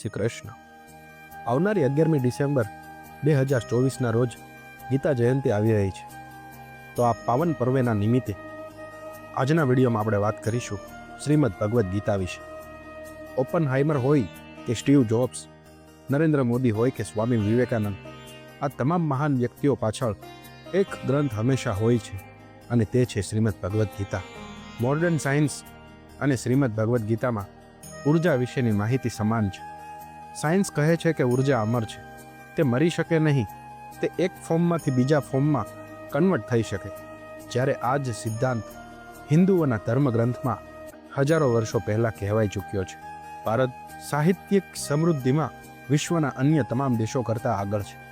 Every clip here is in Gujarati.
શ્રી કૃષ્ણ. આવનારી અગિયારમી ડિસેમ્બર બે હજાર ચોવીસના રોજ ગીતા જયંતિ આવી રહી છે. તો આ પાવન પર્વેના નિમિત્તે આજના વિડીયોમાં આપણે વાત કરીશું શ્રીમદ ભગવદ્ ગીતા વિશે. ઓપન હાઇમર હોય કે સ્ટીવ જોબ્સ, નરેન્દ્ર મોદી હોય કે સ્વામી વિવેકાનંદ, આ તમામ મહાન વ્યક્તિઓ પાછળ એક ગ્રંથ હંમેશા હોય છે અને તે છે શ્રીમદ ભગવદ્ ગીતા. મોડર્ન સાયન્સ અને શ્રીમદ ભગવદ્ ગીતામાં ઊર્જા વિશેની માહિતી સમાન છે. સાયન્સ કહે છે કે ઊર્જા અમર છે. તે મરી શકે નહીં. તે એક ફોર્મમાંથી બીજા ફોર્મમાં કન્વર્ટ થઈ શકે. જ્યારે આ જ સિદ્ધાંત હિન્દુઓના ધર્મગ્રંથમાં હજારો વર્ષો પહેલાં કહેવાઈ ચૂક્યો છે. ભારત સાહિત્યિક સમૃદ્ધિમાં વિશ્વના અન્ય તમામ દેશો કરતાં આગળ છે.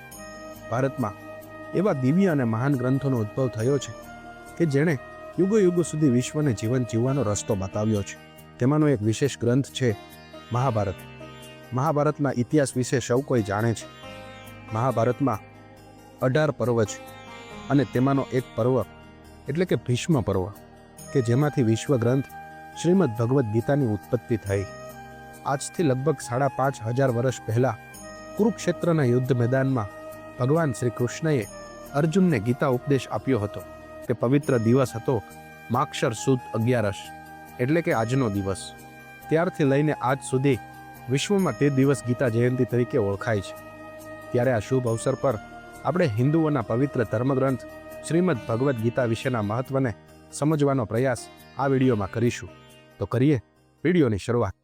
ભારતમાં એવા દિવ્ય અને મહાન ગ્રંથોનો ઉદ્ભવ થયો છે કે જેણે યુગો યુગો સુધી વિશ્વને જીવન જીવવાનો રસ્તો બતાવ્યો છે. તેમાંનો એક વિશેષ ગ્રંથ છે મહાભારત. મહાભારતના ઇતિહાસ વિશે સૌ કોઈ જાણે છે. મહાભારતમાં અઢાર પર્વ છે અને તેમાંનો એક પર્વ એટલે કે ભીષ્મ પર્વ, કે જેમાંથી વિશ્વ ગ્રંથ શ્રીમદ ભગવદ્ ગીતાની ઉત્પત્તિ થઈ. આજથી લગભગ સાડા પાંચ હજાર વર્ષ પહેલાં કુરુક્ષેત્રના યુદ્ધ મેદાનમાં ભગવાન શ્રી કૃષ્ણએ અર્જુનને ગીતા ઉપદેશ આપ્યો હતો તે પવિત્ર દિવસ હતો માક્ષર સુદ અગિયારસ, એટલે કે આજનો દિવસ. ત્યારથી લઈને આજ સુધી વિશ્વમાં તે દિવસ ગીતા જયંતિ તરીકે ઓળખાય છે. ત્યારે આ શુભ અવસર પર આપણે હિન્દુઓના પવિત્ર ધર્મગ્રંથ શ્રીમદ ભગવદ્ ગીતા વિશેના મહત્વને સમજવાનો પ્રયાસ આ વિડીયોમાં કરીશું. તો કરીએ વિડીયોની શરૂઆત.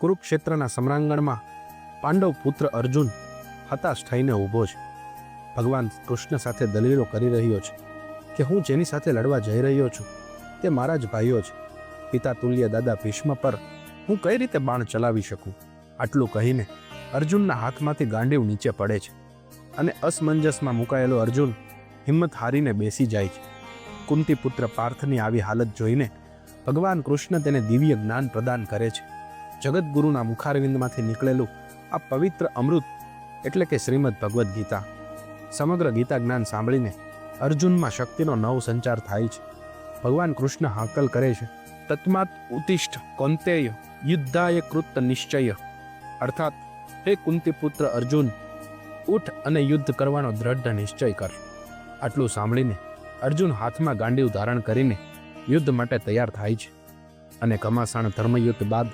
કુરુક્ષેત્રના સમ્રાંગણમાં પાંડવ પુત્ર અર્જુન હતાશ થઈને ઊભો છે. ભગવાન કૃષ્ણ સાથે દલીલો કરી રહ્યો છે. કે હું જેની સાથે લડવા જઈ રહ્યો છું તે મારા જ ભાઈઓ છે. પિતા તુલ્ય દાદા ભીષ્મ પર હું કઈ રીતે બાણ ચલાવી શકું? આટલું કહીને અર્જુનના હાથમાંથી ગાંડીવ નીચે પડે છે અને અસમંજસમાં મુકાયેલો અર્જુન હિંમત હારીને બેસી જાય છે. કુંતી પુત્ર પાર્થની આવી હાલત જોઈને ભગવાન કૃષ્ણ તેને દિવ્ય જ્ઞાન પ્રદાન કરે છે. જગતગુરુના મુખારવિંદમાંથી નીકળેલું આ પવિત્ર અમૃત એટલે કે શ્રીમદ ભગવદ્ ગીતા. સમગ્ર ગીતા જ્ઞાન સાંભળીને અર્જુનમાં શક્તિનો નવ સંચાર થાય છે. ભગવાન કૃષ્ણ હાકલ કરે છે. તત્માત ઉતિષ્ઠ કૌંતેય યુદ્ધાય કૃત નિશ્ચય. અર્થાત, હે કુંતીપુત્ર અર્જુન, ઉઠ અને યુદ્ધ કરવાનો દ્રઢ નિશ્ચય કર. આટલું સાંભળીને અર્જુન હાથમાં ગાંડીવ ધારણ કરીને યુદ્ધ માટે તૈયાર થાય છે અને ઘમાસાણ ધર્મયુદ્ધ બાદ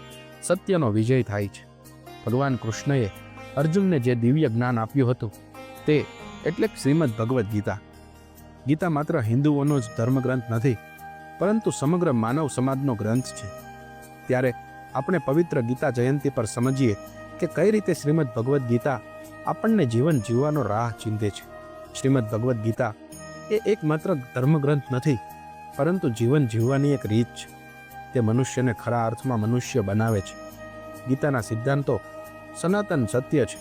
સત્યનો વિજય થાય છે. ભગવાન કૃષ્ણએ અર્જુનને જે દિવ્ય જ્ઞાન આપ્યું હતું તે એટલે શ્રીમદ ભગવદ્ ગીતા. ગીતા માત્ર હિન્દુઓનો જ ધર્મગ્રંથ નથી, પરંતુ સમગ્ર માનવ સમાજનો ગ્રંથ છે. ત્યારે આપણે પવિત્ર ગીતા જયંતિ પર સમજીએ કે કઈ રીતે શ્રીમદ ભગવદ્ ગીતા આપણને જીવન જીવવાનો રાહ ચીંધે છે. શ્રીમદ ભગવદ્ ગીતા એ એકમાત્ર ધર્મગ્રંથ નથી, પરંતુ જીવન જીવવાની એક રીત છે. તે મનુષ્યને ખરા અર્થમાં મનુષ્ય બનાવે છે. ગીતાના સિદ્ધાંતો સનાતન સત્ય છે,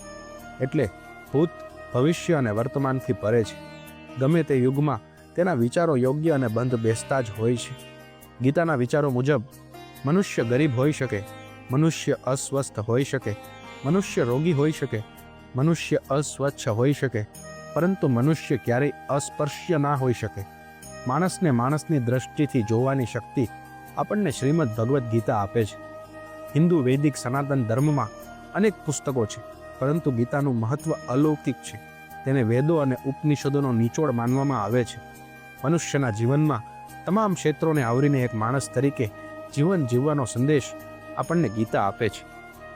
એટલે ભૂત ભવિષ્ય અને વર્તમાનથી પરે છે. ગમે તે યુગમાં તેના વિચારો યોગ્ય અને બંધ બેસતા જ હોય છે. ગીતાના વિચારો મુજબ, મનુષ્ય ગરીબ હોઈ શકે, મનુષ્ય અસ્વસ્થ હોઈ શકે, મનુષ્ય રોગી હોઈ શકે, મનુષ્ય અસ્વચ્છ હોઈ શકે, પરંતુ મનુષ્ય ક્યારેય અસ્પર્શ્ય ના હોઈ શકે. માણસને માણસની દ્રષ્ટિથી જોવાની શક્તિ આપણને શ્રીમદ ભગવદ્ ગીતા આપે છે. હિન્દુ વૈદિક સનાતન ધર્મમાં અનેક પુસ્તકો છે, પરંતુ ગીતાનું મહત્વ અલૌકિક છે. તેને વેદો અને ઉપનિષદોનો નિચોડ માનવામાં આવે છે. મનુષ્યના જીવનમાં તમામ ક્ષેત્રોને આવરીને એક માણસ તરીકે જીવન જીવવાનો સંદેશ આપણને ગીતા આપે છે.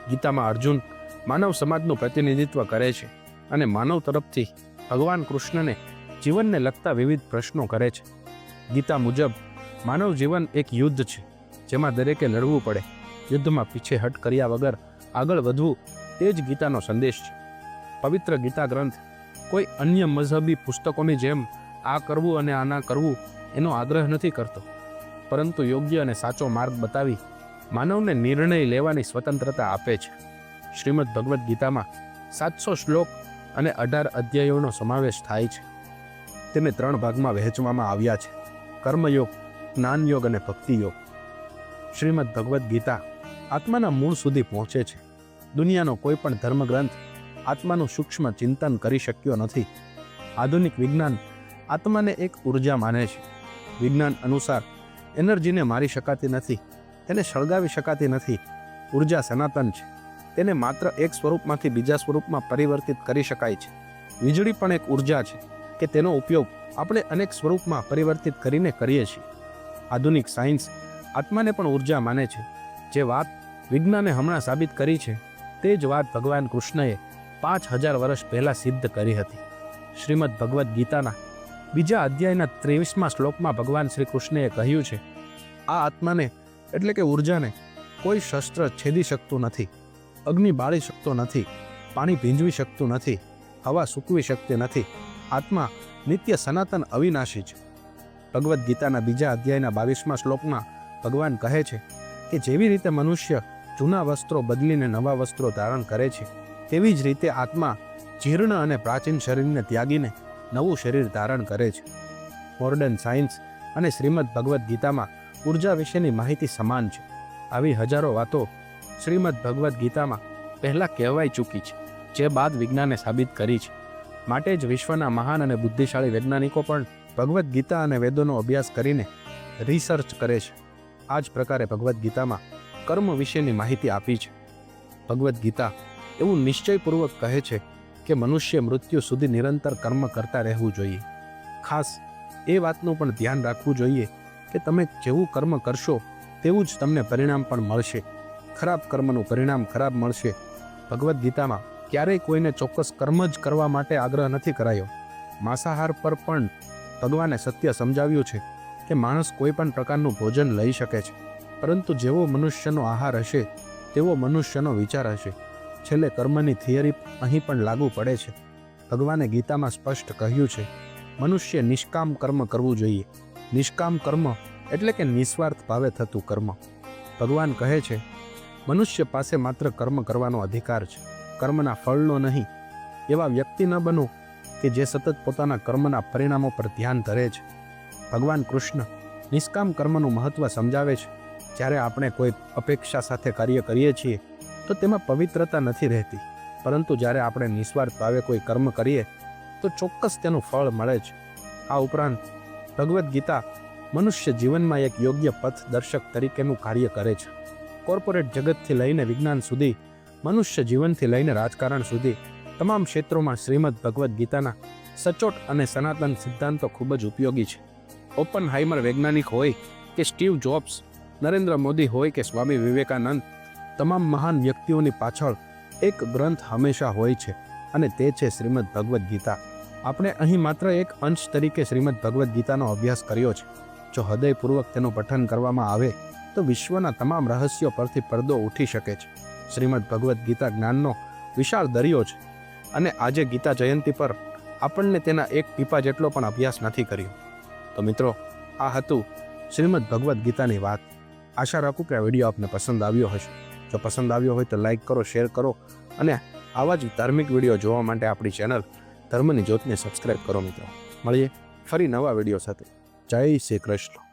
ગીતામાં અર્જુન માનવ સમાજનું પ્રતિનિધિત્વ કરે છે અને માનવ તરફથી ભગવાન કૃષ્ણને જીવનને લગતા વિવિધ પ્રશ્નો કરે છે. ગીતા મુજબ માનવ જીવન એક યુદ્ધ છે, જેમાં દરેકે લડવું પડે. યુદ્ધમાં પીછેહટ કર્યા વગર આગળ વધવું તે જ ગીતાનો સંદેશ છે. પવિત્ર ગીતા ગ્રંથ કોઈ અન્ય મઝહબી પુસ્તકોની જેમ આ કરવું અને આના કરવું એનો આગ્રહ નથી કરતો. પરંતુ યોગ્ય અને સાચો માર્ગ બતાવી માનવને નિર્ણય લેવાની સ્વતંત્રતા આપે છે. શ્રીમદ ભગવદ્ ગીતામાં સાતસો શ્લોક અને અઢાર અધ્યાયોનો સમાવેશ થાય છે. તેને ત્રણ ભાગમાં વહેંચવામાં આવ્યા છે. કર્મયોગ, જ્ઞાનયોગ અને ભક્તિયોગ. શ્રીમદ ભગવદ્ ગીતા આત્માના મૂળ સુધી પહોંચે છે. દુનિયાનો કોઈ પણ ધર્મગ્રંથ આત્માનું સૂક્ષ્મ ચિંતન કરી શક્યો નથી. આધુનિક વિજ્ઞાન આત્માને એક ઊર્જા માને છે. વિજ્ઞાન અનુસાર એનર્જીને મારી શકાતી નથી, તેને સળગાવી શકાતી નથી. ઊર્જા સનાતન છે. તેને માત્ર એક સ્વરૂપમાંથી બીજા સ્વરૂપમાં પરિવર્તિત કરી શકાય છે. વીજળી પણ એક ઊર્જા છે કે તેનો ઉપયોગ આપણે અનેક સ્વરૂપમાં પરિવર્તિત કરીને કરીએ છીએ. આધુનિક સાયન્સ આત્માને પણ ઊર્જા માને છે. જે વાત વિજ્ઞાને હમણાં સાબિત કરી છે, તે જ વાત ભગવાન કૃષ્ણએ પાંચ હજાર વર્ષ પહેલાં સિદ્ધ કરી હતી. શ્રીમદ ભગવદ્ ગીતાના બીજા અધ્યાયના ત્રેવીસમાં શ્લોકમાં ભગવાન શ્રી કૃષ્ણએ કહ્યું છે, આ આત્માને, એટલે કે ઉર્જાને, કોઈ શસ્ત્ર છેદી શકતું નથી, અગ્નિ બાળી શકતો નથી, પાણી ભીંજવી શકતું નથી, હવા સૂકવી શકતી નથી, આત્મા નિત્ય સનાતન અવિનાશી છે. ભગવદ્ ગીતાના બીજા અધ્યાયના બાવીસમાં શ્લોકમાં ભગવાન કહે છે કે જેવી રીતે મનુષ્ય જૂના વસ્ત્રો બદલીને નવા વસ્ત્રો ધારણ કરે છે તેવી જ રીતે આત્મા જીર્ણ અને પ્રાચીન શરીરને ત્યાગીને નવું શરીર ધારણ કરે છે. મોર્ડન સાયન્સ અને શ્રીમદ ભગવદ્ ગીતામાં ઊર્જા વિશેની માહિતી સમાન છે. આવી હજારો વાતો શ્રીમદ ભગવદ્ ગીતામાં પહેલાં કહેવાઈ ચૂકી છે, જે બાદ વિજ્ઞાને સાબિત કરી છે. માટે જ વિશ્વના મહાન અને બુદ્ધિશાળી વૈજ્ઞાનિકો પણ ભગવદ્ ગીતા અને વેદોનો અભ્યાસ કરીને રિસર્ચ કરે છે. આ જ પ્રકારે ભગવદ્ ગીતામાં કર્મ વિશેની માહિતી આપી છે. ભગવદ્ ગીતા એવું નિશ્ચયપૂર્વક કહે છે કે મનુષ્ય મૃત્યુ સુધી નિરંતર કર્મ કરતા રહેવું જોઈએ. ખાસ, એ વાતનું પણ ધ્યાન રાખવું જોઈએ કે તમે જેવું કર્મ કરશો, તેવું જ તમને પરિણામ પણ મળશે. ખરાબ કર્મનું પરિણામ ખરાબ મળશે. ભગવદ્ ગીતામાં ક્યારેય કોઈને ચોક્કસ કર્મ જ કરવા માટે આગ્રહ નથી કરાયો. માંસાહાર પર પણ ભગવાને સત્ય સમજાવ્યું છે કે માણસ કોઈ પણ પ્રકારનું ભોજન લઈ શકે છે. પરંતુ જેવો મનુષ્યનો આહાર હશે, તેવો મનુષ્યનો વિચાર હશે. છેલ્લે કર્મની થિયરી અહીં પણ લાગુ પડે છે. ભગવાને ગીતામાં સ્પષ્ટ કહ્યું છે, મનુષ્ય નિષ્કામ કર્મ કરવું જોઈએ. નિષ્કામ કર્મ એટલે કે નિસ્વાર્થ ભાવે થતું કર્મ. ભગવાન કહે છે, મનુષ્ય પાસે માત્ર કર્મ કરવાનો અધિકાર છે, કર્મના ફળનો નહીં. એવા વ્યક્તિ ન બનો કે જે સતત પોતાના કર્મના પરિણામો પર ધ્યાન ધરે છે. ભગવાન કૃષ્ણ નિષ્કામ કર્મનું મહત્વ સમજાવે છે, જ્યારે આપણે કોઈ અપેક્ષા સાથે કાર્ય કરીએ છીએ તો તેમાં પવિત્રતા નથી રહેતી. પરંતુ જ્યારે આપણે નિસ્વાર્થ ભાવે કોઈ કર્મ કરીએ, તો ચોક્કસ તેનું ફળ મળે છે આ ઉપરાંત, ભગવદ્ ગીતા મનુષ્ય જીવનમાં એક યોગ્ય પથ દર્શક તરીકેનું કાર્ય કરે છે. કોર્પોરેટ જગતથી લઈને વિજ્ઞાન સુધી, મનુષ્ય જીવનથી લઈને રાજકારણ સુધી, તમામ ક્ષેત્રોમાં શ્રીમદ ભગવદ્ ગીતાના સચોટ અને સનાતન સિદ્ધાંતો ખૂબ જ ઉપયોગી છે. ઓપન હાઈમર વૈજ્ઞાનિક હોય કે સ્ટીવ જોબ્સ, નરેન્દ્ર મોદી હોય કે સ્વામી વિવેકાનંદ તમામ મહાન વ્યક્તિઓની પાછળ એક ગ્રંથ હંમેશા હોય છે અને તે છે શ્રીમદ ભગવદ્ ગીતા. આપણે અહીં માત્ર એક અંશ તરીકે શ્રીમદ ભગવદ્ ગીતાનો અભ્યાસ કર્યો છે. જો હૃદયપૂર્વક તેનું પઠન કરવામાં આવે, તો વિશ્વના તમામ રહસ્યો પરથી પડદો ઉઠી શકે છે. શ્રીમદ ભગવદ્ ગીતા જ્ઞાનનો વિશાળ દરિયો છે અને આજે ગીતા જયંતિ પર આપણને તેના એક ટીપા જેટલો પણ અભ્યાસ નથી કર્યો. તો મિત્રો, આ હતું શ્રીમદ ભગવદ્ ગીતાની વાત. આશા રાખું કે આ વીડિયો આપને પસંદ આવ્યો હશે. જો પસંદ આવ્યો હોય તો લાઈક કરો, શેર કરો અને આવા જ ધાર્મિક વીડિયો જોવા માટે આપણી ચેનલ ધર્મની જ્યોતને સબસ્ક્રાઈબ કરો મિત્રો. મળીએ ફરી નવા વીડિયો સાથે. જય શ્રી કૃષ્ણ.